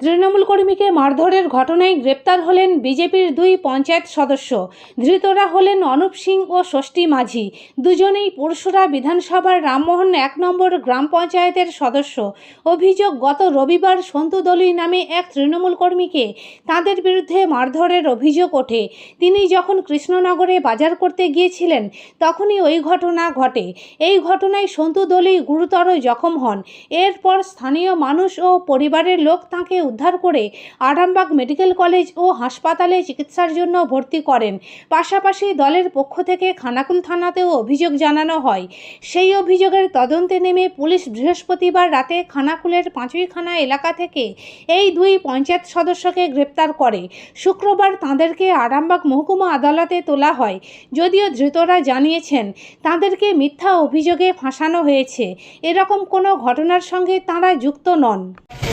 তৃণমূল কর্মীকে মারধরের ঘটনায় গ্রেপ্তার হলেন বিজেপির দুই পঞ্চায়েত সদস্য। ধৃতরা হলেন অনুপ সিং ও ষষ্ঠী মাঝি। দুজনেই পরশুরা বিধানসভার রামমোহন এক নম্বর গ্রাম পঞ্চায়েতের সদস্য। অভিযোগ, গত রবিবার সন্তু দলুই নামে এক তৃণমূল কর্মীকে তাদের বিরুদ্ধে মারধরের অভিযোগ ওঠে। তিনি যখন কৃষ্ণনগরে বাজার করতে গিয়েছিলেন, তখনই ওই ঘটনা ঘটে। এই ঘটনায় সন্তু দলুই গুরুতর জখম হন। এরপর স্থানীয় মানুষ ও পরিবারের লোক তাঁকে উদ্ধার করে আরামবাগ মেডিকেল কলেজ ও হাসপাতালে চিকিৎসার জন্য ভর্তি করেন। পাশাপাশি দলের পক্ষ থেকে খানাকুল থানাতেও অভিযোগ জানানো হয়। সেই অভিযোগের তদন্তে নেমে পুলিশ বৃহস্পতিবার রাতে খানাকুলের পাঁচুইখানা এলাকা থেকে এই দুই পঞ্চায়েত সদস্যকে গ্রেপ্তার করে। শুক্রবার তাঁদেরকে আরামবাগ মহকুমা আদালতে তোলা হয়। যদিও ধৃতরা জানিয়েছেন, তাঁদেরকে মিথ্যা অভিযোগে ফাঁসানো হয়েছে। এরকম কোনো ঘটনার সঙ্গে তাঁরা যুক্ত নন।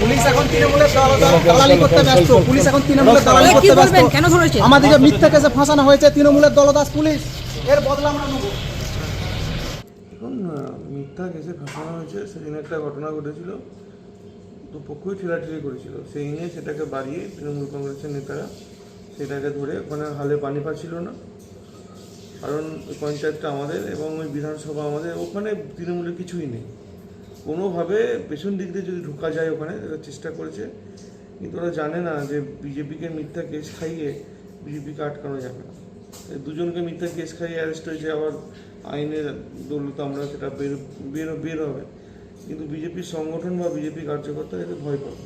পুলিশ এখন তৃণমূলের দালালি করতে ব্যস্ত। পুলিশ এখন তৃণমূলের দালালি করতে ব্যস্ত। কেন ধরেছে? আমাদেরকে মিথ্যা কেসে ফাঁসানো হয়েছে তৃণমূলের দলদাস পুলিশ এর বদলা আমরা নেব। মিথ্যা কেসে ফাঁসানো হয়েছে সেদিন একটা ঘটনা ঘটেছিল। দুপক্ষই ঠেলাঠেলি করেছিল। সেই নিয়ে সেটাকে বাড়িয়ে তৃণমূল কংগ্রেসের নেতারা সেটাকে ধরে ওখানে হালে পানি পাচ্ছিল না। কারণ ওই পঞ্চায়েতটা আমাদের এবং ওই বিধানসভা আমাদের ওখানে তৃণমূলের কিছুই নেই। কোনোভাবে পেছন দিক দিয়ে যদি ঢোকা যায় ওখানে তারা চেষ্টা করেছে। কিন্তু ওরা জানে না যে বিজেপিকে মিথ্যা কেস খাইয়ে বিজেপিকে আটকানো যাবে না। দুজনকে মিথ্যা কেস খাইয়ে অ্যারেস্ট হয়েছে, আবার আইনের দৌলত আমরা সেটা বের বের বের হবে। কিন্তু বিজেপির সংগঠন বা বিজেপি কার্যকর্তা এতে ভয় পাবে।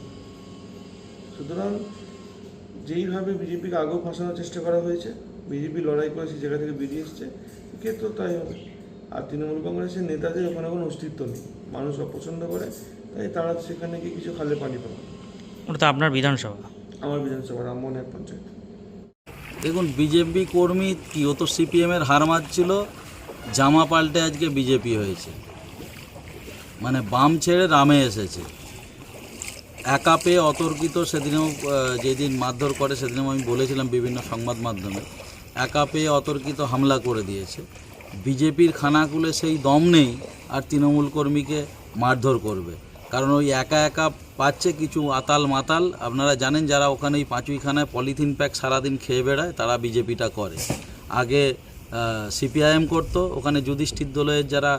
সুতরাং যেইভাবে বিজেপিকে আগেও ফাঁসানোর চেষ্টা করা হয়েছে বিজেপি লড়াই করে সেই জায়গা থেকে বেরিয়ে এসছে ক্ষেত্রেও তাই হবে। আর তৃণমূল কংগ্রেসের নেতাদের ওখানে কোনো অস্তিত্ব নেই। মানুষ অপছন্দ করে তাই তারা সেখানে গিয়ে কিছু খালে পানি পাবে। ওটা তো আপনার বিধানসভা। আমার বিধানসভা রামমোহন এক পঞ্চায়েত। দেখুন বিজেপি কর্মী কি ও তো সিপিএমের হার মারছিল জামা পাল্টে আজকে বিজেপি হয়েছে। মানে বাম ছেড়ে রামে এসেছে। একা পেয়ে অতর্কিত সেদিনেও যেদিন মারধর করে সেদিনেও আমি বলেছিলাম বিভিন্ন সংবাদ মাধ্যমে একা পেয়ে অতর্কিত হামলা করে দিয়েছে। বিজেপির খানাকুলে সেই দম নেই আর তৃণমূল কর্মীকে মারধর করবে। কারণ ওই একা একা পাচ্ছে কিছু আতাল মাতাল। আপনারা জানেন যারা ওখানে ওই পাঁচুইখানায় পলিথিন প্যাক সারাদিন খেয়ে বেড়ায়, তারা বিজেপিটা করে। আগে সিপিআইএম করতো, ওখানে যুধিষ্ঠির দলের যারা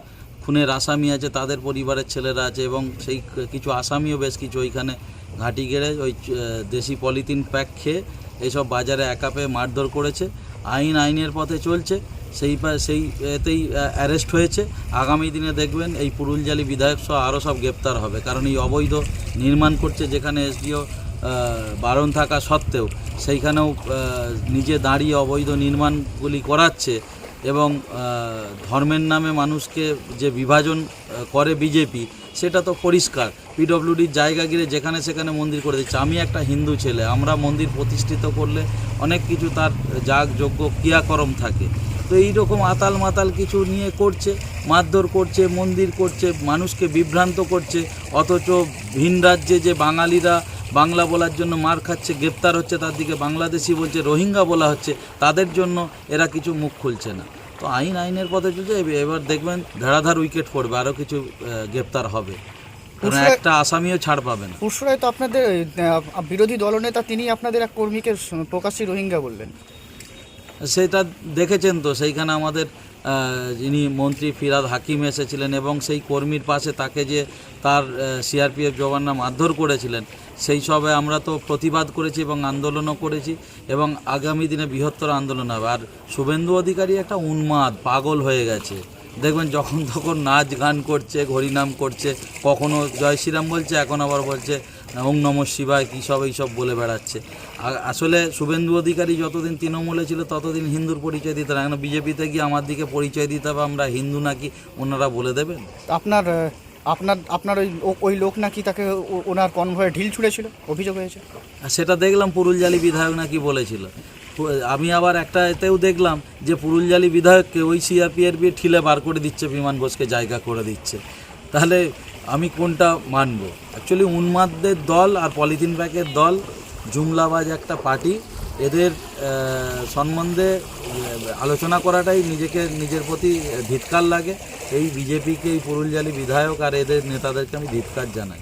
খুনের আসামি আছে, তাদের পরিবারের ছেলেরা আছে এবং সেই কিছু আসামিও বেশ কিছু ওইখানে ঘাঁটি গেড়ে ওই দেশি পলিথিন প্যাক খেয়ে এইসব বাজারে একা পেয়ে মারধর করেছে। আইন আইনের পথে চলছে, সেই সেই এতেই অ্যারেস্ট হয়েছে। আগামী দিনে দেখবেন এই পুরুলজালি বিধায়ক সহ আরও সব গ্রেপ্তার হবে। কারণ এই অবৈধ নির্মাণ করছে যেখানে এসডিও বারণ থাকা সত্ত্বেও, সেইখানেও নিজে দাঁড়িয়ে অবৈধ নির্মাণগুলি করাচ্ছে এবং ধর্মের নামে মানুষকে যে বিভাজন করে বিজেপি সেটা তো পরিষ্কার। পিডব্লিউডির জায়গা গিরে যেখানে সেখানে মন্দির করে দিচ্ছে। আমি একটা হিন্দু ছেলে, আমরা মন্দির প্রতিষ্ঠিত করলে অনেক কিছু তার যাগ যোগ্য ক্রিয়াকর্ম থাকে। তো এইরকম আতাল মাতাল কিছু নিয়ে করছে, মারধর করছে, মন্দির করছে, মানুষকে বিভ্রান্ত করছে, অথচ ভিন রাজ্যে যে বাঙালিরা বাংলা বলার জন্য মার খাচ্ছে, গ্রেপ্তার হচ্ছে, তার দিকে বাংলাদেশি বলছে, রোহিঙ্গা বলা হচ্ছে, তাদের জন্য এরা কিছু মুখ খুলছে না। তো আইন আইনের পথে চলছে এবার দেখবেন ধারাধার উইকেট পড়বে আরও কিছু গ্রেপ্তার হবে। একটা আসামিও ছাড় পাবে না। পুরসরায় তো আপনাদের বিরোধী দলনেতা তিনি আপনাদের এক কর্মীকে প্রকাশী প্রকাশ্যে রোহিঙ্গা বললেন। সেটা দেখেছেন তো সেইখানে আমাদের যিনি মন্ত্রী ফিরাদ হাকিম এসেছিলেন এবং সেই কর্মীর পাশে তাকে যে তার সিআরপিএফ জওয়ানরা মারধর করেছিলেন, সেই সবে আমরা তো প্রতিবাদ করেছি এবং আন্দোলনও করেছি এবং আগামী দিনে বৃহত্তর আন্দোলন হবে। আর শুভেন্দু অধিকারী একটা উন্মাদ, পাগল হয়ে গেছে। দেখবেন যখন তখন নাচ গান করছে হরিনাম করছে, কখনো জয় শ্রীরাম বলছে, এখন আবার বলছে ওং নম শিবায় কী সব এইসব বলে বেড়াচ্ছে। আসলে শুভেন্দু অধিকারী যতদিন তৃণমূলে ছিল ততদিন হিন্দুর পরিচয় দিতে না। এখন বিজেপিতে গিয়ে আমার দিকে পরিচয় দিতে হবে আমরা হিন্দু নাকি ওনারা বলে দেবেন? আপনার আপনার আপনার ওই ওই লোক নাকি তাকে ওনার কনভয়ে ঢিল ছুঁড়েছিল অভিযোগ হয়েছে? আর সেটা দেখলাম পুরুলজালি বিধায়ক নাকি বলেছিল। আমি আবার একটা এতেও দেখলাম যে পুরুলজালি বিধায়ককে ওই সিআরপিএর বিয়ে ঠিলে বার করে দিচ্ছে বিমান ঘোষকে জায়গা করে দিচ্ছে। তাহলে আমি কোনটা মানব? অ্যাকচুয়ালি উন্মাদদের দল আর পলিথিন ব্যাগের দল, জুমলাবাজ একটা পার্টি, এদের সম্বন্ধে আলোচনা করাটাই নিজেকে, নিজের প্রতি ধিৎকার লাগে। এই বিজেপিকে এই পুরুলজালি বিধায়ক আর এদের নেতাদেরকে আমি ধিৎকার জানাই।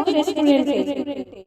রেস্টুরেন্টে।